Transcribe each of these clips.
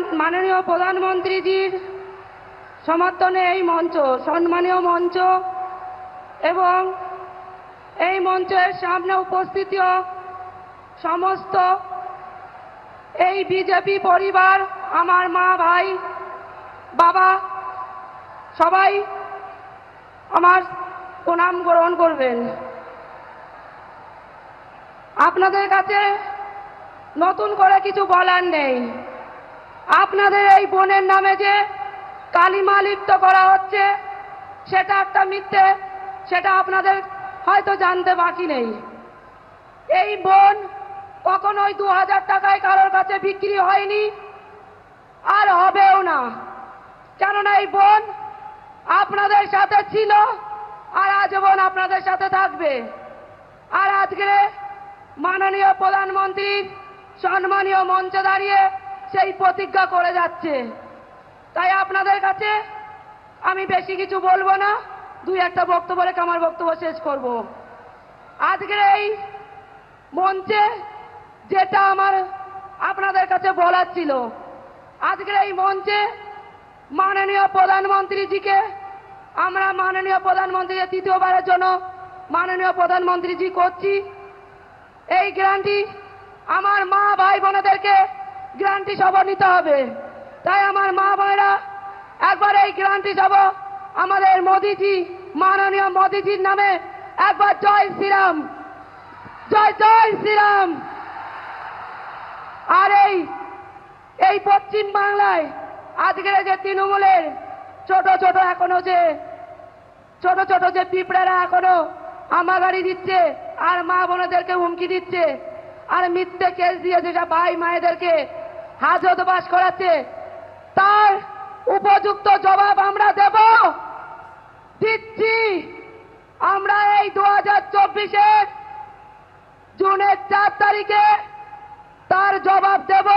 মাননীয় প্রধানমন্ত্রীজির সমর্থনে এই মঞ্চ, সম্মানীয় মঞ্চ এবং এই মঞ্চের সামনে উপস্থিত সমস্ত এই বিজেপি পরিবার, আমার মা, ভাই, বাবা, সবাই আমার প্রণাম গ্রহণ করবেন। আপনাদের কাছে নতুন করে কিছু বলার নেই। আপনাদের এই বোনের নামে যে কালিমা লিপ্ত করা হচ্ছে, সেটা একটা মিথ্যে, সেটা আপনাদের হয়তো জানতে বাকি নেই। এই বোন কখনোই দু হাজার টাকায় কারোর কাছে বিক্রি হয়নি, আর হবেও না। কেননা এই বোন আপনাদের সাথে ছিল, আর আজীবন আপনাদের সাথে থাকবে। আর আজকে মাননীয় প্রধানমন্ত্রী সম্মানীয় মঞ্চে দাঁড়িয়ে সেই প্রতিজ্ঞা করে যাচ্ছে। তাই আপনাদের কাছে আমি বেশি কিছু বলব না। দুই একটা বক্তব্য রেখে আমার বক্তব্য শেষ করব। আজকের এই মঞ্চে যেটা আমার আপনাদের কাছে বলার ছিল, আজকের এই মঞ্চে মাননীয় প্রধানমন্ত্রীজিকে আমরা মাননীয় প্রধানমন্ত্রীকে তৃতীয়বারের জন্য মাননীয় প্রধানমন্ত্রীজি করছি। এই গ্রান্টি আমার মা ভাই বোনেদেরকে গ্রান্টি সভা নিতে হবে। তাই আমার মা বোনেরা, একবার এই গ্রান্টি সভা আমাদের মোদিজি, মাননীয় মোদিজির নামে একবার জয় শ্রীরাম, জয় জয় শ্রীরাম। আর এই এই পশ্চিম বাংলায় আজকের যে তৃণমূলের ছোট ছোট এখনও যে, ছোট ছোট যে পিঁপড়েরা এখনও আমাগাড়ি দিচ্ছে, আর মা বোনেদেরকে হুমকি দিচ্ছে, আর মিথ্যে কেস দিয়েছে যেটা ভাই মায়েদেরকে হাজত বাস করাচ্ছে তার উপযুক্ত জবাব আমরা দেব। দিচ্ছি। আমরা এই দু হাজার চব্বিশের জুনের চার তারিখে তার জবাব দেব।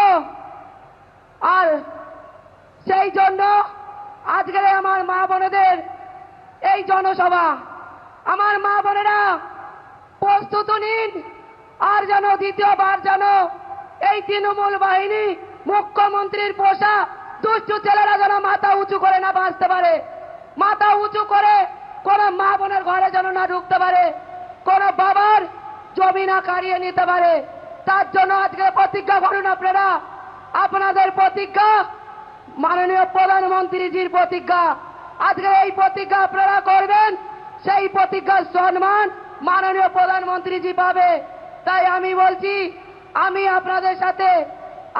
আর সেই জন্য আজকের আমার মা বোনেদের এই জনসভা, আমার মা বোনেরা প্রস্তুত নিন। আর যেন দ্বিতীয়বার যেন এই তৃণমূল বাহিনী মুখ্যমন্ত্রীর পোষা দুষ্টু ছেলেরা যেন মাথা উঁচু করে না বাঁচতে পারে। মাথা উঁচু করে কোন মা বোনের ঘরে যেন না ঢুকতে পারে। কোন বাবার জমি না কারিয়ে নিতে পারে। তার জন্য আজকে প্রতিজ্ঞা করুন আপনারা। আপনাদের প্রতিজ্ঞা মাননীয় প্রধানমন্ত্রীজির প্রতিজ্ঞা। আজকে এই প্রতিজ্ঞা আপনারা করবেন, সেই প্রতিজ্ঞার সম্মান মাননীয় প্রধানমন্ত্রীজি পাবে। তাই আমি বলছি, আমি আপনাদের সাথে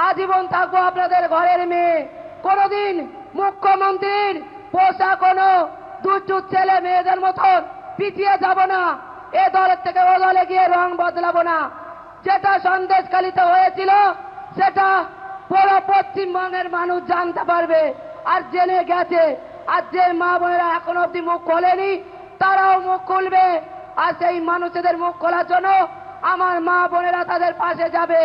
আজীবন থাকব আপনাদের ঘরের মেয়ে। কোনোদিন মুখ্যমন্ত্রীর পোষা কোনো দুচুর ছেলে মেয়েদের মতন পিছিয়ে যাব না। এ দলের থেকে ও দলে গিয়ে রং বদলাবো না। যেটা সন্দেশকালিতে হয়েছিল, সেটা পুরো পশ্চিমবঙ্গের মানুষ জানতে পারবে। আর জেনে গেছে, আর যে মা বোনেরা এখন অব্দি মুখ খোলেনি, তারাও মুখ খুলবে। আর সেই মানুষদের মুখ খোলার জন্য আমার মা বোনেরা তাদের পাশে যাবে।